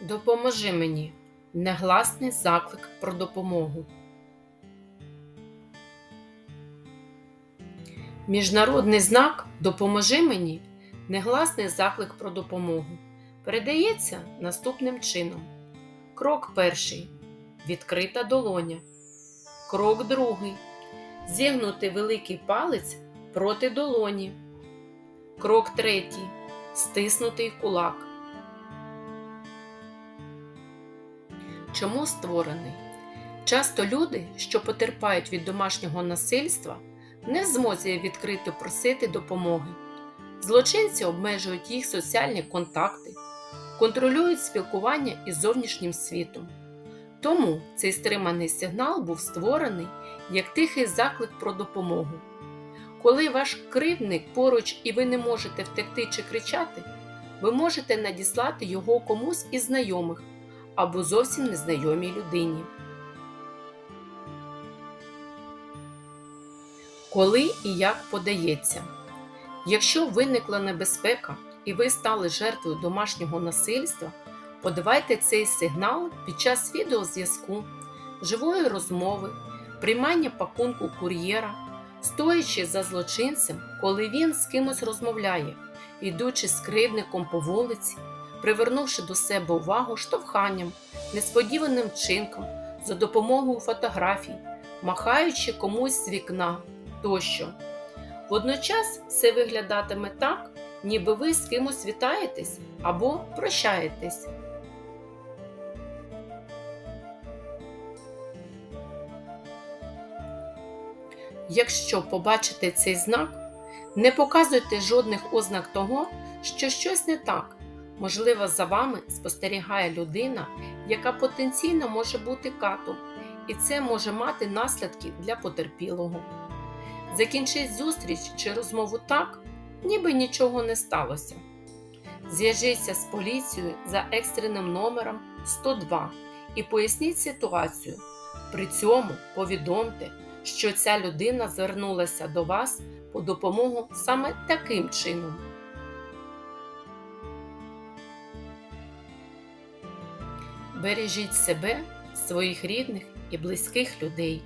Допоможи мені. Негласний заклик про допомогу. Міжнародний знак Допоможи мені негласний заклик про допомогу. Передається наступним чином. Крок перший. Відкрита долоня. Крок другий. Зігнути великий палець проти долоні. Крок третій. Стиснутий кулак. Чому створений? Часто люди, що потерпають від домашнього насильства, не в змозі відкрито просити допомоги. Злочинці обмежують їх соціальні контакти, контролюють спілкування із зовнішнім світом. Тому цей стриманий сигнал був створений як тихий заклик про допомогу. Коли ваш кривдник поруч і ви не можете втекти чи кричати, ви можете надіслати його комусь із знайомих або зовсім незнайомій людині. Коли і як подається. Якщо виникла небезпека і ви стали жертвою домашнього насильства, подавайте цей сигнал під час відеозв'язку, живої розмови, приймання пакунку кур'єра, стоячи за злочинцем, коли він з кимось розмовляє, йдучи з кривдником по вулиці, привернувши до себе увагу штовханням, несподіваним вчинком, за допомогою фотографій, махаючи комусь з вікна тощо. Водночас все виглядатиме так, ніби ви з кимось вітаєтесь або прощаєтесь. Якщо побачите цей знак, не показуйте жодних ознак того, що щось не так. Можливо, за вами спостерігає людина, яка потенційно може бути катом, і це може мати наслідки для потерпілого. Закінчіть зустріч чи розмову так, ніби нічого не сталося. Зв'яжіться з поліцією за екстреним номером 102 і поясніть ситуацію. При цьому повідомте, що ця людина звернулася до вас по допомогу саме таким чином. Бережіть себе, своїх рідних і близьких людей.